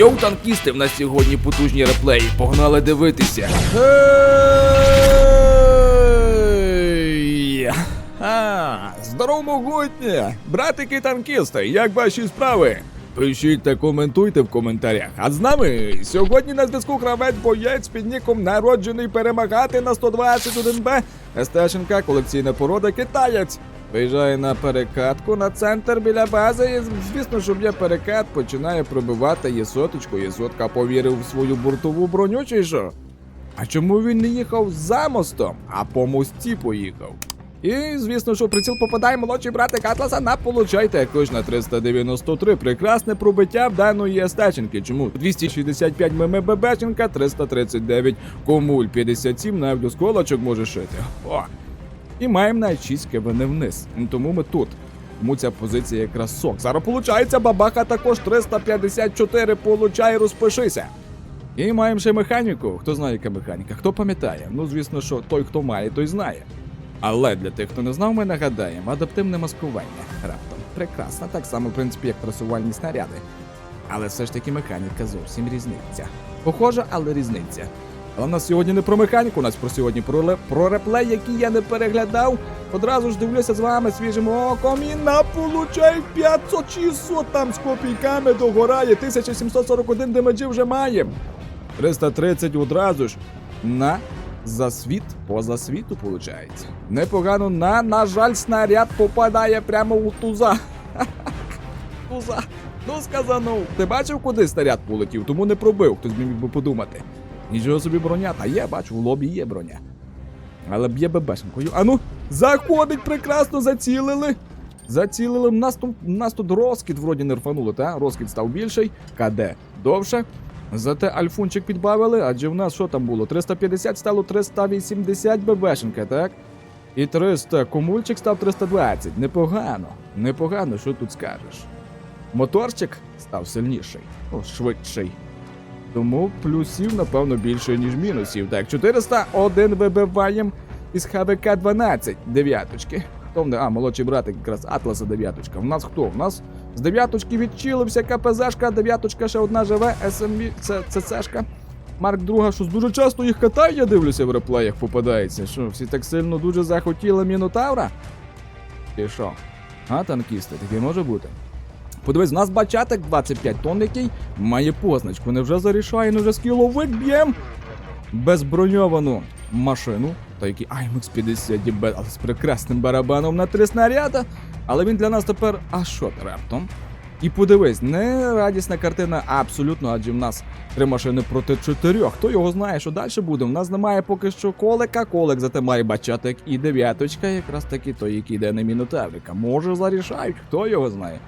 Йоу, танкісти, в нас сьогодні потужні реплеї. Погнали дивитися. А, здорово, могутнє! Братики танкісти, як ваші справи? Пишіть та коментуйте в коментарях. А з нами сьогодні на зв'язку гравець боєць під ніком народжений перемагати на 121Б. Стешенка, колекційна порода китаєць. Виїжджає на перекатку на центр біля бази. І звісно, що б'є перекат, починає пробивати єсоточку. Єсотка повірив в свою бортову броню чи що? А чому він не їхав за мостом, а по мості поїхав? І, звісно, що приціл попадає молодший братик Атласа на получайте якось на 393. Прекрасне пробиття в даної естеченки. Чому? 265 мм бебеченка, 339 комуль, 57 навіть до сколочок може шити. О! І маємо на 6 кивини вниз. Тому ми тут. Тому ця позиція якраз сок. Зараз получається бабаха також 354 получай, розпишися. І маємо ще механіку. Хто знає, яка механіка? Хто пам'ятає? Ну, звісно, що той, хто має, той знає. Але для тих, хто не знав, ми нагадаємо, адаптивне маскування раптом. Прекрасно, так само, в принципі, як пресувальні снаряди. Але все ж таки механіка зовсім різниця. Похожа, але різниця. Але в нас сьогодні не про механіку, у нас про сьогодні про, про реплей, який я не переглядав. Одразу ж дивлюся з вами свіжим оком і на получай 500-600 там з копійками догорає. 1741 демеджі вже маємо. 330 одразу ж на засвіт поза світу, виходить. Непогано на, на жаль, снаряд попадає прямо у туза. Туза. Ну сказанув. Ти бачив, куди снаряд полетів, тому не пробив, хтось міг би подумати. Нічого собі броня, та є, бачу, в лобі є броня. Але б'є бебешенкою. Ану, заходить прекрасно, зацілили. Зацілили. Нас тут, нас тут розкид вроді не рфануло, та? Розкид став більший, КД довше. Зате альфунчик підбавили, адже в нас що там було? 350 стало 380 бебешенка, так? І 300 комульчик став 320. Непогано. Непогано, що тут скажеш. Моторчик став сильніший, о, швидший. Тому плюсів, напевно, більше, ніж мінусів. Так, 401 вибиваємо із ХВК 12 дев'яточки. Хто в не- А, молодший братик, якраз Атласа дев'яточка. В нас хто? В нас з дев'яточки відчилився КПЗшка, дев'яточка ще одна живе, СМБ, ЦЦшка. Марк друга, щось дуже часто їх катає, я дивлюся в реплеях попадається. Що, всі так сильно дуже захотіли Мінотавра? Ти що? А, танкісти, таке може бути. Подивись, у нас бачатик 25 тонн, який має позначку. Невже зарішає, невже скіловик б'єм? Безброньовану машину, та який IMX 50 DB, але з прекрасним барабаном на три снаряда. Але він для нас тепер а що раптом? І подивись, не радісна картина абсолютно, адже в нас три машини проти чотирьох. Хто його знає, що далі буде? У нас немає поки що колика, колик, зате має бачатик і дев'яточка, якраз таки той, який йде на мінотаврика. Може зарішають, хто його знає.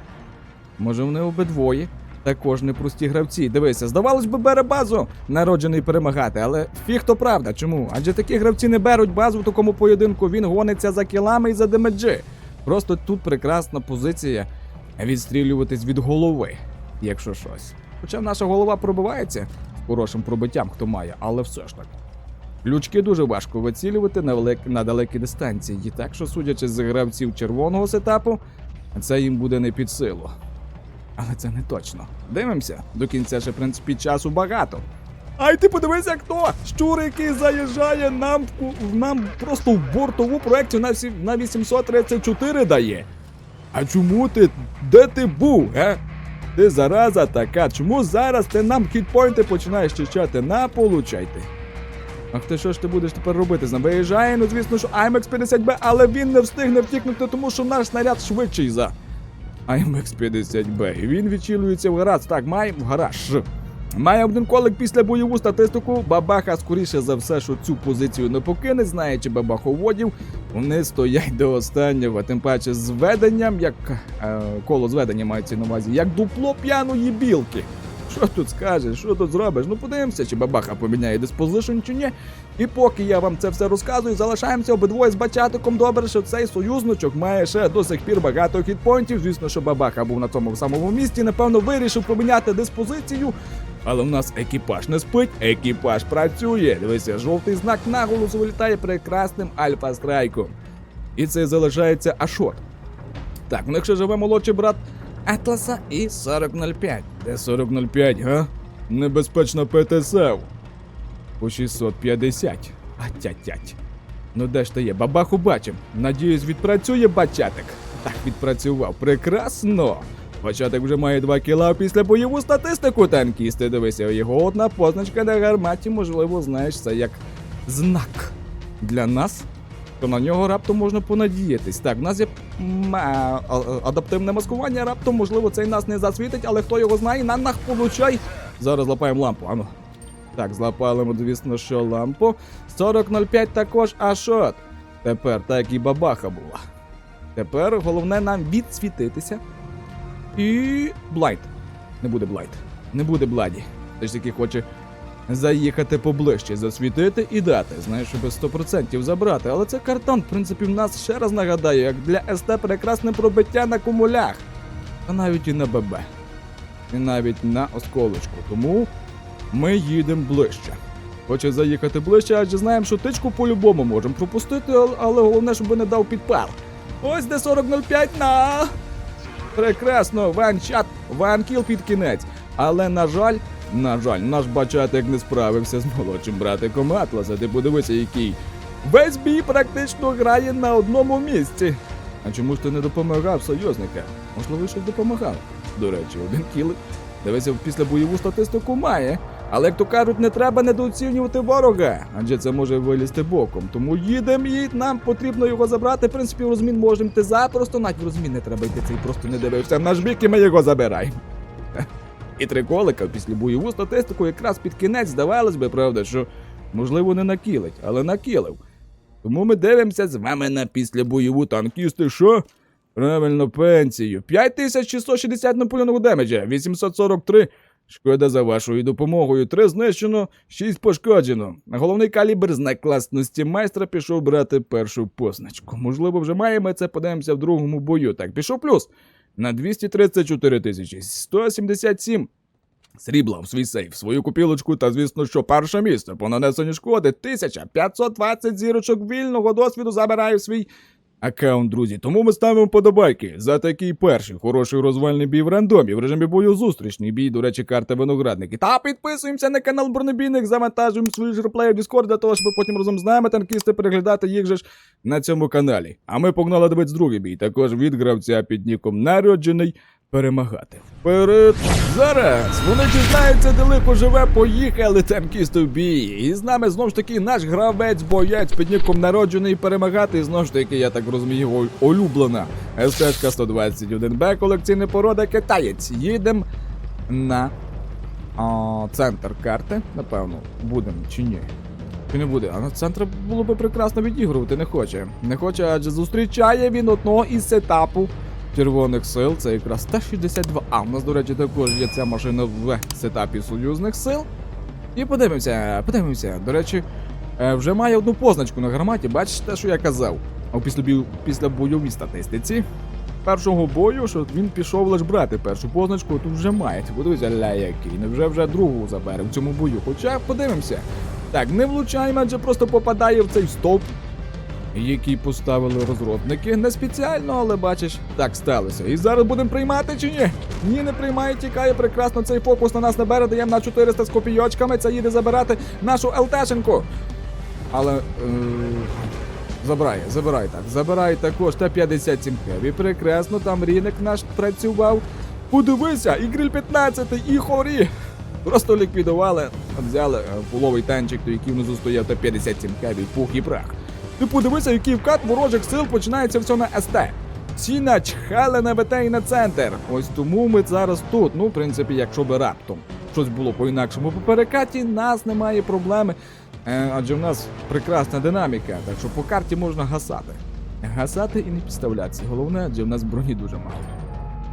Може, вони обидвоє. Також непрості гравці. Дивися, здавалось би, бере базу, народжений перемагати, але фіг то правда. Чому? Адже такі гравці не беруть базу в такому поєдинку, він гониться за кілами і за демеджі. Просто тут прекрасна позиція відстрілюватись від голови, якщо щось. Хоча наша голова пробивається хорошим пробиттям, хто має, але все ж так. Лючки дуже важко вицілювати на, велик... на далекі дистанції, і так що, судячи з гравців червоного сетапу, це їм буде не під силу. Але це не точно. Дивимося, до кінця ще, в принципі, часу багато. Ай, ти подивися, як то! Щур, який заїжджає нам нам просто в бортову проекцію на 834 дає. А чому ти? Де ти був, е? Ти зараза така, чому зараз ти нам хітпойнти починаєш чищати? На, получайте. Ах ти що ж ти будеш тепер робити? з ним? Виїжджає, ну звісно, що IMX 50B, але він не встигне втікнути, тому що наш снаряд швидший за IMX 50B. Він відчілюється в гараж. Так, має в гараж. Має один колик після бойову статистику. Бабаха, скоріше за все, що цю позицію не покине, знаючи бабаховодів. Вони стоять до останнього, тим паче з веденням, як е, коло зведення мається на увазі, як дупло п'яної білки. Що тут скажеш, що тут зробиш? Ну подивимося, чи бабаха поміняє диспозишн чи ні. І поки я вам це все розказую, залишаємося обидвоє з бачатиком. Добре, що цей союзничок має ще до сих пір багато хітпойнтів. Звісно, що бабаха був на тому самому місці. Напевно, вирішив поміняти диспозицію. Але в нас екіпаж не спить, екіпаж працює. Дивися, жовтий знак наголосу вилітає прекрасним альфа-страйком. І це залишається Ашот. Так, в них ще живе молодший брат Атласа і 4005. Де 4005, га? Небезпечна ПТСЕВ. По 650. А тять-тять. Ну де ж ти є? Бабаху бачим. Надіюсь, відпрацює бачатик. Так, відпрацював. Прекрасно. Бачатик вже має 2 кіла після бойову статистику танкісти. Дивися, його одна позначка на гарматі, можливо, знаєш, це як знак для нас. То на нього раптом можна понадіятись. Так, в нас є а, адаптивне маскування, раптом, можливо, цей нас не засвітить, але хто його знає, на нах получай. Зараз лапаємо лампу, ану. Так, злапали ми, звісно, що лампу. 40.05 також, а що? Тепер так і бабаха була. Тепер головне нам відсвітитися. І. Блайт. Не буде блайт. Не буде бладі. Ти ж таки хоче заїхати поближче, засвітити і дати. Знаєш, щоб 100% забрати. Але це картон, в принципі, в нас ще раз нагадаю, як для СТ прекрасне пробиття на кумулях. А навіть і на ББ. І навіть на осколочку. Тому ми їдемо ближче. Хоче заїхати ближче, адже знаємо, що тичку по-любому можемо пропустити, але головне, щоб не дав підпал. Ось де 40.05 на. Прекрасно, ванчат, ванкіл під кінець. Але на жаль, на жаль, наш бачатик не справився з молодшим братиком Атласа. Ти подивися, який весь бій практично грає на одному місці. А чому ж ти не допомагав союзникам? Можливо, щось допомагав. До речі, один кіл. Дивися, після бойову статистику має. Але як то кажуть, не треба недооцінювати ворога, адже це може вилізти боком. Тому їдемо і нам потрібно його забрати. В принципі, розмін можемо йти запросто, навіть розмін не треба йти, цей просто не дивився наш бік, і ми його забираємо. І три колика після бойову статистику якраз під кінець здавалось би, правда, що можливо не накілить, але накілив. Тому ми дивимося з вами на післябойову танкісти, що? Правильно, пенсію. 5660 наполеонового демеджа, 843. Шкода за вашою допомогою. Три знищено, шість пошкоджено. Головний калібр знак класності майстра пішов брати першу позначку. Можливо, вже маємо це подивимося в другому бою. Так, пішов плюс на 234 тисячі 177 срібла в свій сейф, свою купілочку та, звісно, що перше місце по нанесенню шкоди. 1520 зірочок вільного досвіду забирає свій аккаунт, друзі. Тому ми ставимо подобайки за такий перший хороший розвальний бій в рандомі в режимі бою зустрічний бій, до речі, карта виноградники. Та підписуємося на канал Бронебійник, завантажуємо свої жерплеї в Discord для того, щоб потім разом з нами танкісти переглядати їх же ж на цьому каналі. А ми погнали дивитися другий бій, також від гравця під ніком народжений. Перемагати. Вперед! Зараз вони дізнаються, де лихо живе, поїхали танкісти в бій. І з нами знову ж таки наш гравець, боєць під ніком народжений перемагати. І знову ж таки, я так розумію, улюблена СТ 121 Б, колекційна порода китаєць. Їдемо на а, центр карти. Напевно, будемо чи ні. Чи не буде? А на центр було би прекрасно відігрувати, не хоче. Не хоче, адже зустрічає він одного із сетапу червоних сил. Це якраз Т-62. А, у нас, до речі, також є ця машина в сетапі союзних сил. І подивимося, подивимося. До речі, е, вже має одну позначку на гарматі. Бачиш те, що я казав. А після, бій- після бойовій статистиці. Першого бою, що він пішов лише брати першу позначку, тут вже має. Подивися, ля який. Невже вже другу забере в цьому бою. Хоча подивимося. Так, не влучаємо, адже просто попадає в цей стовп, який поставили розробники. Не спеціально, але бачиш, так сталося. І зараз будемо приймати чи ні? Ні, не приймає, тікає прекрасно цей фокус на нас не бере, даємо на 400 з копійочками. Це їде забирати нашу ЛТшенку. Але. Е... Забирає, забирай так. Забирай також Т-57 Хеві. Прекрасно, там Рінек наш працював. Подивися, і гриль 15, і хорі. Просто ліквідували, взяли е, половий танчик, то який внизу стояв Т-57 Хеві, пух і прах. Ти подивися, який вкат ворожих сил починається все на СТ. Всі начхали на ВТ і на центр. Ось тому ми зараз тут. Ну, в принципі, якщо би раптом щось було по-інакшому по перекаті, нас немає проблеми. Е, адже в нас прекрасна динаміка, так що по карті можна гасати. Гасати і не підставлятися. Головне, адже в нас броні дуже мало.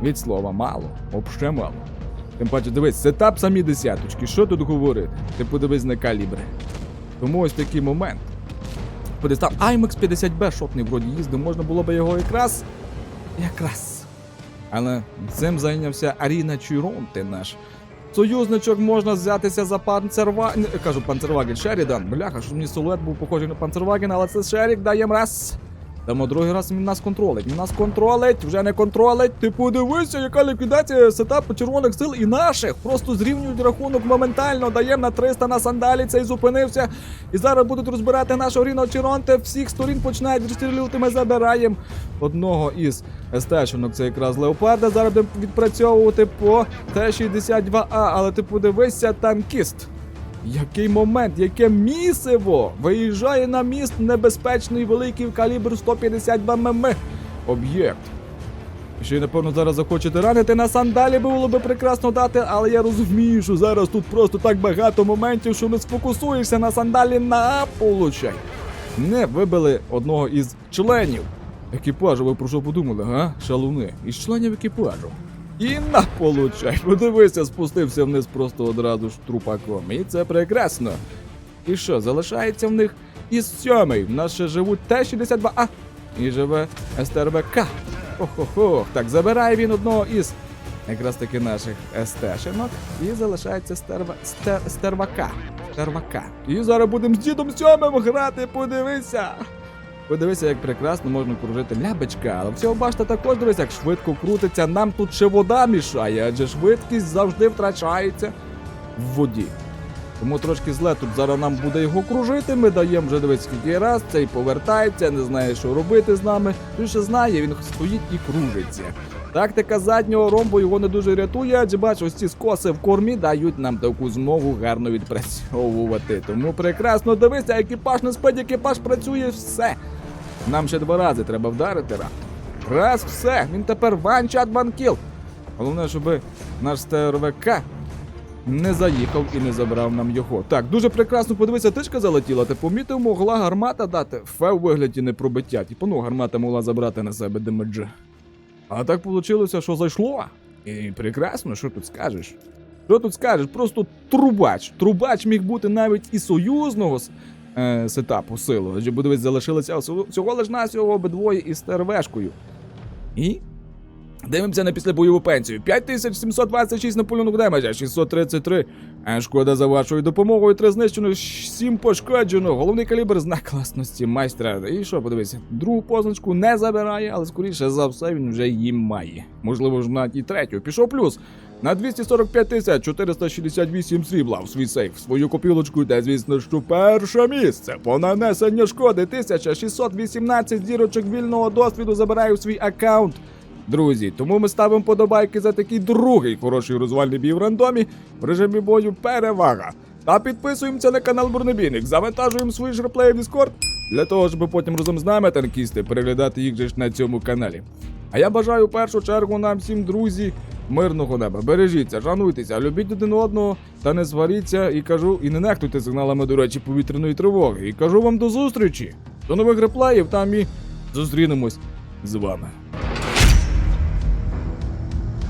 Від слова мало, обще мало. Тим паче, дивись, сетап самі десяточки. Що тут говорити? Ти подивись на калібри. Тому ось такий момент. Перестав IMAX 50B шотний вроді їздив, можна було би його якраз. Якраз. Але цим зайнявся Аріна Чуйронти наш. Союзничок можна взятися за панцерваген. Кажу, панцерваген Шерідан. Бляха, що мені силует був похожий на панцерваген, але це Шерік даємо раз. Тому другий раз він нас контролить. Він нас контролить, вже не контролить. Ти подивися, яка ліквідація сетапу червоних сил і наших. Просто зрівнюють рахунок моментально. Даємо на 300 на сандалі, цей зупинився. І зараз будуть розбирати нашого Ріно Чіронте. Всіх сторін починають розстрілювати. Ми забираємо одного із естешинок. Це якраз леопарда. Зараз будемо відпрацьовувати по Т-62А. Але ти подивися, танкіст. Який момент, яке місиво! Виїжджає на міст небезпечний великий калібр 152 мм. Об'єкт. Ще й, напевно, зараз захочете ранити на сандалі, було би прекрасно дати, але я розумію, що зараз тут просто так багато моментів, що не сфокусуєшся на сандалі на получай. Не вибили одного із членів екіпажу. Ви про що подумали, га? Шалуни. Із членів екіпажу. І на получай. Подивися, спустився вниз просто одразу ж трупаком. І це прекрасно. І що, залишається в них із сьомий. В нас ще живуть Т-62А. І живе СТРВК. Ох-ох-ох. Так, забирає він одного із якраз таки наших СТ-шинок. І залишається стерва... стер... стервака. Стервака. І зараз будемо з дідом сьомим грати, подивися. Подивися, як прекрасно можна кружити лябечка, але всього башта також дивись, як швидко крутиться. Нам тут ще вода мішає, адже швидкість завжди втрачається в воді. Тому трошки зле тут зараз нам буде його кружити. Ми даємо вже дивись скільки раз, цей повертається, не знає, що робити з нами. Він ще знає, він стоїть і кружиться. Тактика заднього ромбу його не дуже рятує, адже бач, ось ці скоси в кормі дають нам таку змогу гарно відпрацьовувати. Тому прекрасно дивися, екіпаж не спить, екіпаж працює все. Нам ще два рази треба вдарити раптом. Раз, все, він тепер ванчат банкіл. Головне, щоб наш СТРВК не заїхав і не забрав нам його. Так, дуже прекрасно подивися, тичка залетіла. Ти помітив, могла гармата дати фе у вигляді непробиття. Типу, ну, гармата могла забрати на себе демеджі. А так вийшло, що зайшло. І прекрасно, що тут скажеш? Що тут скажеш? Просто трубач. Трубач міг бути навіть і союзного е, сетапу силу. Адже подивись, залишилися всього- всього лиш насього обидвоє із ТРВшкою. І Дивимося на післябойову пенсію. 5726 на пульонок демеджа, 633. Шкода за вашою допомогою. 3 знищено, 7 пошкоджено. Головний калібр знак класності майстра. І що, подивися, другу позначку не забирає, але скоріше за все він вже її має. Можливо, ж навіть і третю. Пішов плюс. На 245 тисяч 468 срібла в свій сейф. Свою копілочку йде, звісно, що перше місце. По нанесенню шкоди 1618 зірочок вільного досвіду забирає в свій аккаунт. Друзі, тому ми ставимо подобайки за такий другий хороший розвальний бій в рандомі в режимі бою перевага. Та підписуємося на канал Бурнебійник, завантажуємо свої ж реплеї в Discord, для того, щоб потім разом з нами танкісти переглядати їх же ж на цьому каналі. А я бажаю в першу чергу нам всім, друзі, мирного неба. Бережіться, шануйтеся, любіть один одного та не сваріться і кажу, і не нехтуйте сигналами, до речі, повітряної тривоги. І кажу вам до зустрічі, до нових реплеїв там і зустрінемось з вами.